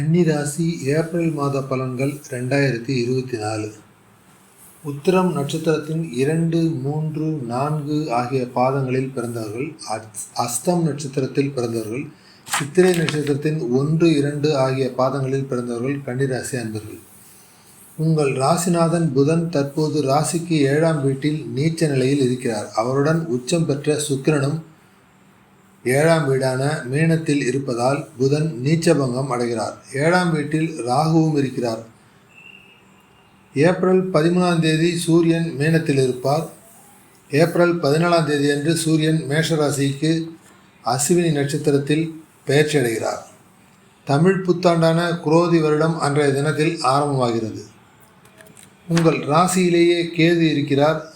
கன்னிராசி ஏப்ரல் மாத பலன்கள் ரெண்டாயிரத்தி இருபத்தி நாலு. உத்திரம் நட்சத்திரத்தின் இரண்டு மூன்று நான்கு ஆகிய பாதங்களில் பிறந்தவர்கள் அஸ்- அஸ்தம் நட்சத்திரத்தில் பிறந்தவர்கள் சித்திரை நட்சத்திரத்தின் ஒன்று இரண்டு ஆகிய பாதங்களில் பிறந்தவர்கள் கன்னிராசி அன்பர்கள். உங்கள் ராசிநாதன் புதன் தற்போது ராசிக்கு ஏழாம் வீட்டில் நீச்ச நிலையில் இருக்கிறார். அவருடன் உச்சம் பெற்ற சுக்கிரனும் ஏழாம் வீடான மீனத்தில் இருப்பதால் புதன் நீச்சபங்கம் அடைகிறார். ஏழாம் வீட்டில் ராகுவும் இருக்கிறார். ஏப்ரல் பதிமூணாம் தேதி சூரியன் மீனத்தில் இருப்பார். ஏப்ரல் பதினாலாம் தேதி அன்று சூரியன் மேஷராசிக்கு அஸ்வினி நட்சத்திரத்தில் பெயர்ச்சி அடைகிறார் தமிழ் புத்தாண்டான குரோதி வருடம் அன்றைய தினத்தில் ஆரம்பமாகிறது. உங்கள் ராசியிலேயே கேது இருக்கிறார்.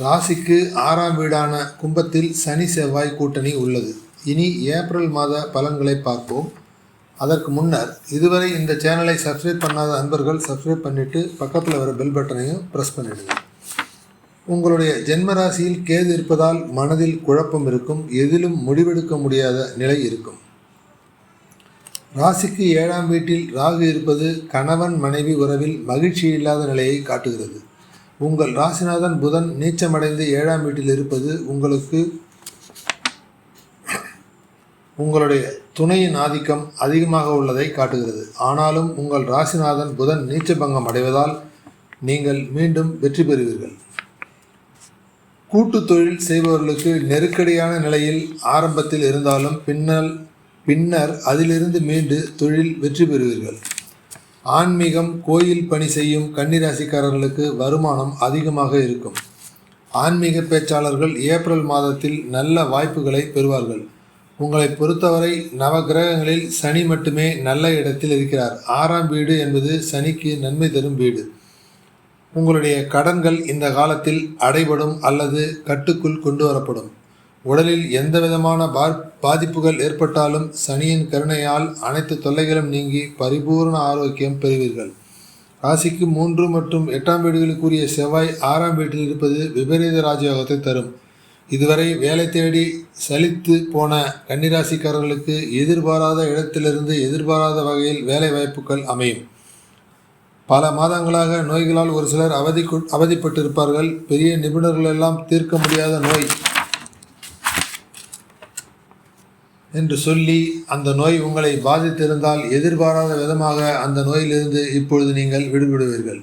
ராசிக்கு ஆறாம் வீடான கும்பத்தில் சனி செவ்வாய் கூட்டணி உள்ளது. இனி ஏப்ரல் மாத பலன்களை பார்ப்போம். அதற்கு முன்னர் இதுவரை இந்த சேனலை சப்ஸ்கிரைப் பண்ணாத அன்பர்கள் சப்ஸ்கிரைப் பண்ணிவிட்டு பக்கத்தில் வர பெல் பட்டனையும் ப்ரெஸ் பண்ணிவிடுங்க உங்களுடைய ஜென்ம ராசியில் கேது இருப்பதால் மனதில் குழப்பம் இருக்கும் எதிலும் முடிவெடுக்க முடியாத நிலை இருக்கும். ராசிக்கு ஏழாம் வீட்டில் ராகு இருப்பது கணவன் மனைவி உறவில் மகிழ்ச்சி இல்லாத நிலையை காட்டுகிறது. உங்கள் ராசிநாதன் புதன் நீச்சமடைந்து ஏழாம் வீட்டில் இருப்பது உங்களுக்கு உங்களுடைய துணையின் ஆதிக்கம் அதிகமாக உள்ளதை காட்டுகிறது. ஆனாலும் உங்கள் ராசிநாதன் புதன் நீச்சபங்கம் அடைவதால் நீங்கள் மீண்டும் வெற்றி பெறுவீர்கள். கூட்டு தொழில் செய்பவர்களுக்கு நெருக்கடியான நிலையில் ஆரம்பத்தில் இருந்தாலும் பின்னல் பின்னர் அதிலிருந்து மீண்டு தொழில் வெற்றி பெறுவீர்கள். ஆன்மீகம் கோயில் பணி செய்யும் கன்னிராசிக்காரர்களுக்கு வருமானம் அதிகமாக இருக்கும். ஆன்மீக பேச்சாளர்கள் ஏப்ரல் மாதத்தில் நல்ல வாய்ப்புகளை பெறுவார்கள். உங்களை பொறுத்தவரை நவ கிரகங்களில் சனி மட்டுமே நல்ல இடத்தில் இருக்கிறார். ஆறாம் வீடு என்பது சனிக்கு நன்மை தரும் வீடு. உங்களுடைய கடன்கள் இந்த காலத்தில் அடைபடும் அல்லது கட்டுக்குள் கொண்டு வரப்படும். உடலில் எந்த விதமான பாதிப்புகள் ஏற்பட்டாலும் சனியின் கருணையால் அனைத்து தொல்லைகளும் நீங்கி பரிபூர்ண ஆரோக்கியம் பெறுவீர்கள். ராசிக்கு மூன்று மற்றும் எட்டாம் வீடுகளுக்குரிய செவ்வாய் ஆறாம் வீட்டில் இருப்பது விபரீத ராஜயோகத்தை தரும். இதுவரை வேலை தேடி சலித்து போன கன்னிராசிக்காரர்களுக்கு எதிர்பாராத இடத்திலிருந்து எதிர்பாராத வகையில் வேலை வாய்ப்புகள் அமையும். பல மாதங்களாக நோய்களால் ஒரு சிலர் அவதி அவதிப்பட்டிருப்பார்கள். பெரிய நிபுணர்கள் எல்லாம் தீர்க்க முடியாத நோய். என்று சொல்லி அந்த நோய் உங்களை பாதித்திருந்தால் எதிர்பாராத விதமாக அந்த நோயிலிருந்து இப்பொழுது நீங்கள் விடுபடுவீர்கள்.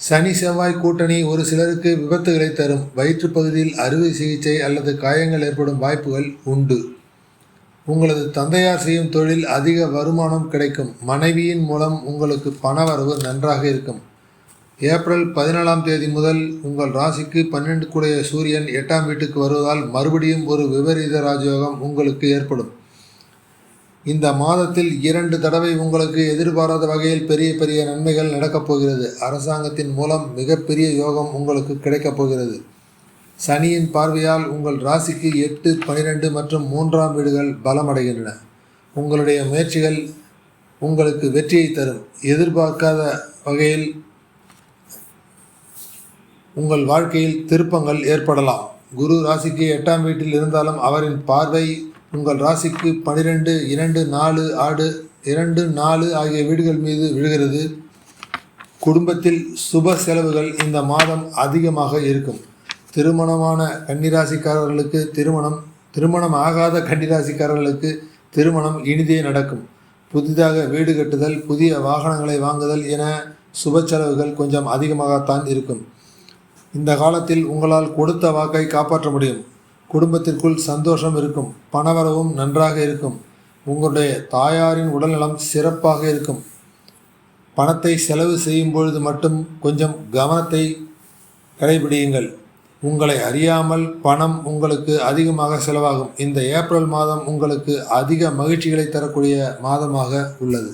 சனி செவ்வாய் கூட்டணி ஒரு சிலருக்கு விபத்துகளை தரும். வயிற்று பகுதியில் அறுவை சிகிச்சை அல்லது காயங்கள் ஏற்படும் வாய்ப்புகள் உண்டு. உங்களது தந்தையார் செய்யும் தொழில் அதிக வருமானம் கிடைக்கும். மனைவியின் மூலம் உங்களுக்கு பணவரவு நன்றாக இருக்கும். ஏப்ரல் பதினேழாம் தேதி முதல் உங்கள் ராசிக்கு பன்னெண்டு கூடைய சூரியன் எட்டாம் வீட்டுக்கு வருவதால் மறுபடியும் ஒரு விபரீத ராஜயோகம் உங்களுக்கு ஏற்படும். இந்த மாதத்தில் இரண்டு தடவை உங்களுக்கு எதிர்பாராத வகையில் பெரிய பெரிய நன்மைகள் நடக்கப் போகிறது. அரசாங்கத்தின் மூலம் மிகப்பெரிய யோகம் உங்களுக்கு கிடைக்கப் போகிறது. சனியின் பார்வையால் உங்கள் ராசிக்கு எட்டு பனிரெண்டு மற்றும் மூன்றாம் வீடுகள் பலமடைகின்றன. உங்களுடைய முயற்சிகள் உங்களுக்கு வெற்றியை தரும். எதிர்பார்க்காத வகையில் உங்கள் வாழ்க்கையில் திருப்பங்கள் ஏற்படலாம். குரு ராசிக்கு எட்டாம் வீட்டில் இருந்தாலும் அவரின் பார்வை உங்கள் ராசிக்கு பனிரெண்டு இரண்டு நாலு ஆடு இரண்டு நாலு ஆகிய வீடுகள் மீது விழுகிறது. குடும்பத்தில் சுப செலவுகள் இந்த மாதம் அதிகமாக இருக்கும். திருமணமான கன்னிராசிக்காரர்களுக்கு திருமணம் திருமணம் ஆகாத கன்னிராசிக்காரர்களுக்கு திருமணம் இனிதே நடக்கும். புதிதாக வீடு கட்டுதல் புதிய வாகனங்களை வாங்குதல் என சுப செலவுகள் கொஞ்சம் அதிகமாகத்தான் இருக்கும். இந்த காலத்தில் உங்களால் கொடுத்த வாக்கை காப்பாற்ற முடியும். குடும்பத்திற்குள் சந்தோஷம் இருக்கும். பணவரவும் நன்றாக இருக்கும். உங்களுடைய தாயாரின் உடல்நலம் சிறப்பாக இருக்கும். பணத்தை செலவு செய்யும் பொழுது மட்டும் கொஞ்சம் கவனத்தை கடைபிடியுங்கள். உங்களை அறியாமல் பணம் உங்களுக்கு அதிகமாக செலவாகும். இந்த ஏப்ரல் மாதம் உங்களுக்கு அதிக மகிழ்ச்சிகளை தரக்கூடிய மாதமாக உள்ளது.